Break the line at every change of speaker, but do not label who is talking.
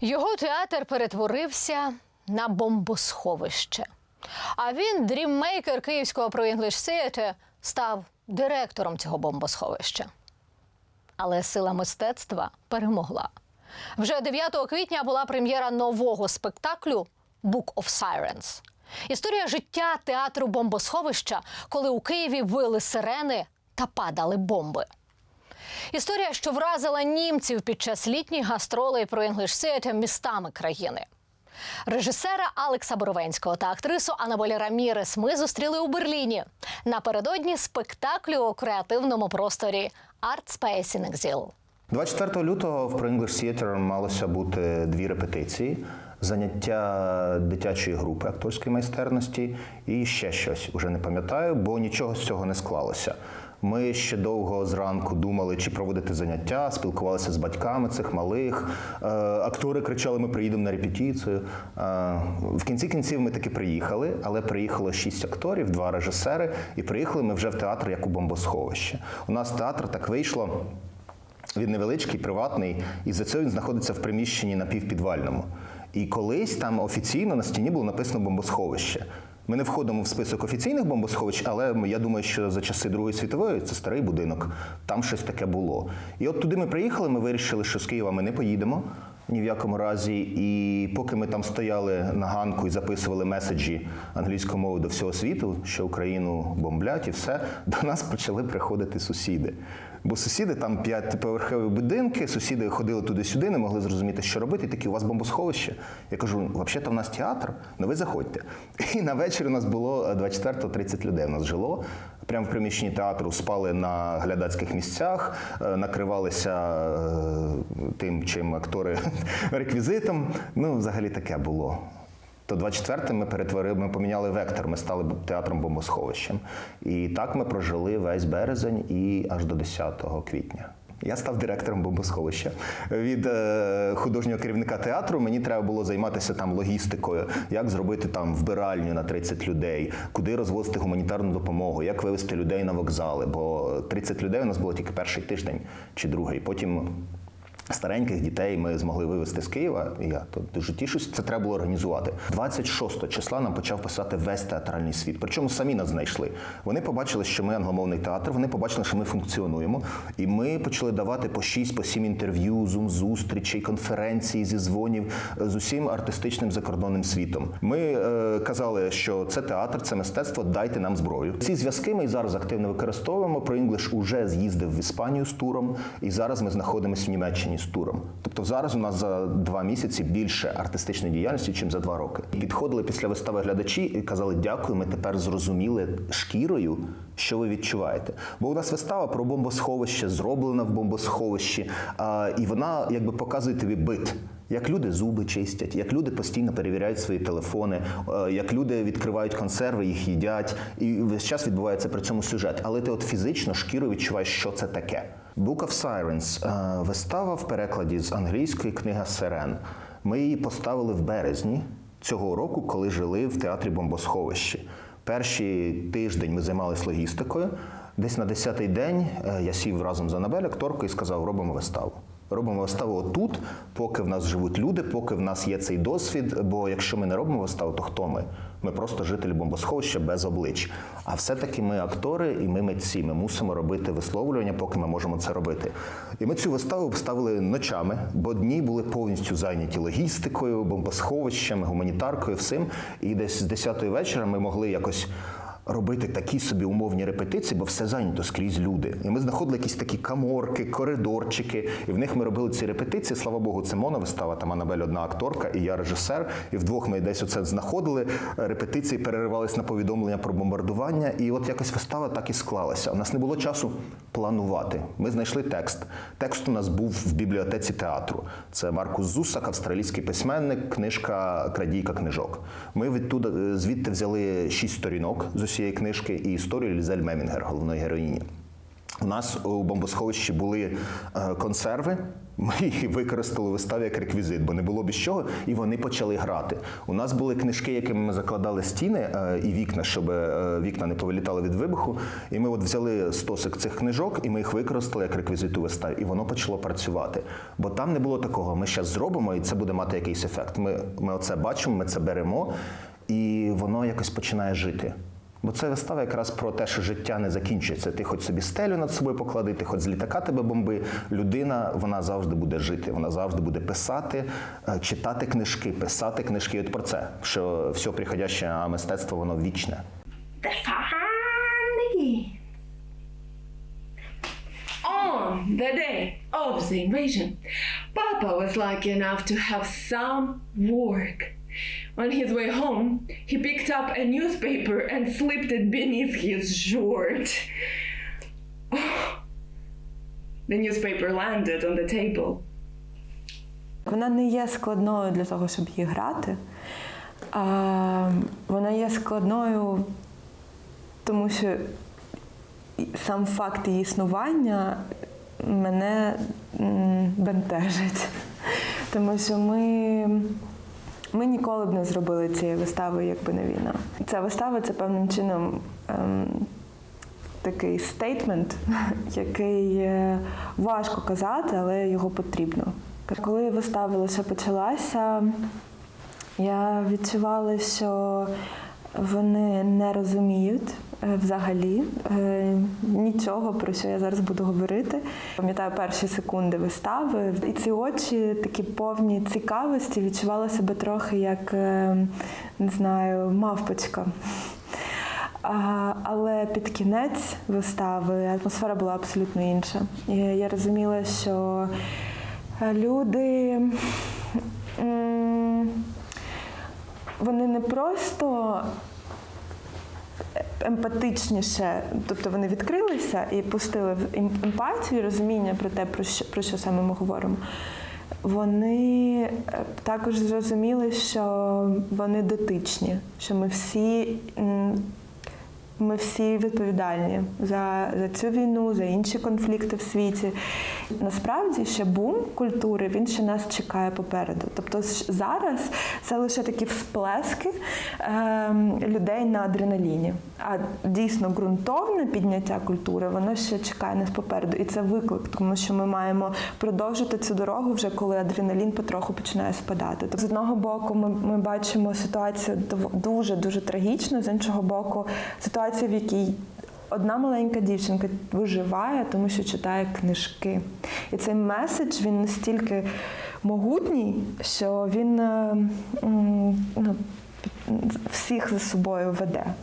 Його театр перетворився на бомбосховище. А він, дріммейкер київського Pro English Theatre, став директором цього бомбосховища. Але сила мистецтва перемогла. Вже 9 квітня була прем'єра нового спектаклю Book of Sirens. Історія життя театру бомбосховища, коли у Києві вили сирени та падали бомби. Історія, що вразила німців під час літніх гастролей про Theatre містами країни. Режисера Алекса Боровенського та актрису Анабелі Рамірес ми зустріли у Берліні напередодні спектаклю у креативному просторі Art Space in Exile.
24 лютого в Pro English Theatre малося бути дві репетиції: заняття дитячої групи акторської майстерності і ще щось. Уже не пам'ятаю, бо нічого з цього не склалося. Ми ще довго зранку думали, чи проводити заняття, спілкувалися з батьками цих малих. Е, актори кричали: ми приїдемо на репетицію. Е, в кінці кінців ми таки приїхали, але приїхало шість акторів, два режисери, і приїхали ми вже в театр як у бомбосховище. У нас театр так вийшло. Він невеличкий, приватний, і за цього він знаходиться в приміщенні напівпідвальному. І колись там офіційно на стіні було написано бомбосховище. Ми не входимо в список офіційних бомбосховищ, але я думаю, що за часи Другої світової це старий будинок, там щось таке було. І от туди ми приїхали, ми вирішили, що з Києва ми не поїдемо ні в якому разі. І поки ми там стояли на ганку і записували меседжі англійською мовою до всього світу, що Україну бомблять і все, до нас почали приходити сусіди. Бо сусіди там п'ятиповерхові будинки, сусіди ходили туди-сюди, не могли зрозуміти, що робити. Такі, у вас бомбосховище. Я кажу, взагалі-то в нас театр, ну ви заходьте. І на вечір у нас було 24-30 людей. У нас жило. Прямо в приміщенні театру спали на глядацьких місцях, е, накривалися е, тим, чим актори реквізитом. Ну, взагалі таке було. То 24-м ми перетворили, ми поміняли вектор, ми стали театром бомбосховищем. І так ми прожили весь березень і аж до 10 квітня. Я став директором бомбосховища. Від е, художнього керівника театру мені треба було займатися там логістикою, як зробити там вбиральню на 30 людей, куди розвозити гуманітарну допомогу, як вивезти людей на вокзали. Бо 30 людей у нас було тільки перший тиждень чи другий. Потім Стареньких дітей ми змогли вивезти з Києва. Я тут дуже тішусь. Це треба було організувати. 26 числа нам почав писати весь театральний світ. Причому самі нас знайшли. Вони побачили, що ми англомовний театр. Вони побачили, що ми функціонуємо. І ми почали давати по 6 по 7 інтерв'ю, зум-зустрічей, конференцій, зізвонів з усім артистичним закордонним світом. Ми е, казали, що це театр, це мистецтво. Дайте нам зброю. Ці зв'язки ми і зараз активно використовуємо. Про English уже з'їздив в Іспанію з туром, і зараз ми знаходимося в Німеччині з туром. Тобто зараз у нас за два місяці більше артистичної діяльності, ніж за два роки. Підходили після вистави глядачі і казали: дякую, ми тепер зрозуміли шкірою, що ви відчуваєте. Бо у нас вистава про бомбосховище, зроблена в бомбосховищі, і вона якби показує тобі бит. Як люди зуби чистять, як люди постійно перевіряють свої телефони, е, як люди відкривають консерви, їх їдять, і весь час відбувається при цьому сюжет. Але ти от фізично шкірою відчуваєш, що це таке. Book of Sirens е, – вистава в перекладі з англійської книга Сирен. Ми її поставили в березні цього року, коли жили в театрі бомбосховищі. Перший тиждень ми займалися логістикою. Десь на 10-й день е, я сів разом з Анабель, акторкою, і сказав: робимо виставу. Робимо виставу отут, поки в нас живуть люди, поки в нас є цей досвід. Бо якщо ми не робимо виставу, то хто ми? Ми просто жителі бомбосховища без облич. А все-таки ми актори і ми митці. Ми мусимо робити висловлювання, поки ми можемо це робити. І ми цю виставу ставили ночами, бо дні були повністю зайняті логістикою, бомбосховищем, гуманітаркою, всім. І десь з 10-ї вечора ми могли якось робити такі собі умовні репетиції, бо все зайнято скрізь люди. І ми знаходили якісь такі каморки, коридорчики, і в них ми робили ці репетиції. Слава Богу, це моновистава, там Анабель одна акторка, і я режисер. І вдвох ми десь оце знаходили. Репетиції переривались на повідомлення про бомбардування. І от якось вистава так і склалася. У нас не було часу планувати. Ми знайшли текст. Текст у нас був в бібліотеці театру. Це Маркус Зусак, австралійський письменник, книжка Крадійка книжок. Ми відтуда звідти взяли шість сторінок з усієї книжки і історію Лізель Мемінгер, головної героїні. У нас у бомбосховищі були е, консерви. Ми їх використали виставі як реквізит, бо не було без чого, і вони почали грати. У нас були книжки, якими ми закладали стіни е, і вікна, щоб е, вікна не повилітали від вибуху. І ми от взяли стосик цих книжок, і ми їх використали як реквізит у виставі. І воно почало працювати. Бо там не було такого. Ми зараз зробимо, і це буде мати якийсь ефект. Ми, ми оце бачимо, ми це беремо, і воно якось починає жити. Бо це вистава якраз про те, що життя не закінчується. Ти хоч собі стелю над собою поклади, ти хоч з літака тебе бомби. Людина вона завжди буде жити, вона завжди буде писати, е, читати книжки, писати книжки. От про це, що все приходяще а мистецтво воно вічне.
On the day of the invasion, Papa was lucky enough to have some work. On his way home, he picked up a newspaper and slipped it beneath his shirt. The newspaper landed on the table.
Вона не є складною для того, щоб її грати. А, вона є складною, тому що сам факт її існування мене бентежить. Тому що ми, ми ніколи б не зробили цієї вистави, якби не війна. Ця вистава це певним чином. Ем, такий стейтмент, який е, важко казати, але його потрібно. Коли вистава лише почалася, я відчувала, що вони не розуміють взагалі е, нічого, про що я зараз буду говорити. Пам'ятаю перші секунди вистави, і ці очі такі повні цікавості, відчувала себе трохи як е, не знаю, мавпочка. Але під кінець вистави атмосфера була абсолютно інша. Я розуміла, що е, люди вони не просто емпатичніше, тобто вони відкрилися і пустили в ем- емпатію, розуміння про те, про що, про що саме ми говоримо. Вони е, також зрозуміли, що вони дотичні, що ми всі. Ми всі відповідальні за, за цю війну, за інші конфлікти в світі. Насправді ще бум культури він ще нас чекає попереду. Тобто зараз це лише такі всплески ем, людей на адреналіні. А дійсно ґрунтовне підняття культури воно ще чекає нас попереду. І це виклик, тому що ми маємо продовжити цю дорогу вже коли адреналін потроху починає спадати. Тобто, з одного боку, ми, ми бачимо ситуацію дуже дуже трагічну, з іншого боку, ситуацію, в якій одна маленька дівчинка виживає, тому що читає книжки. І цей меседж він настільки могутній, що він е, ну, всіх за собою веде.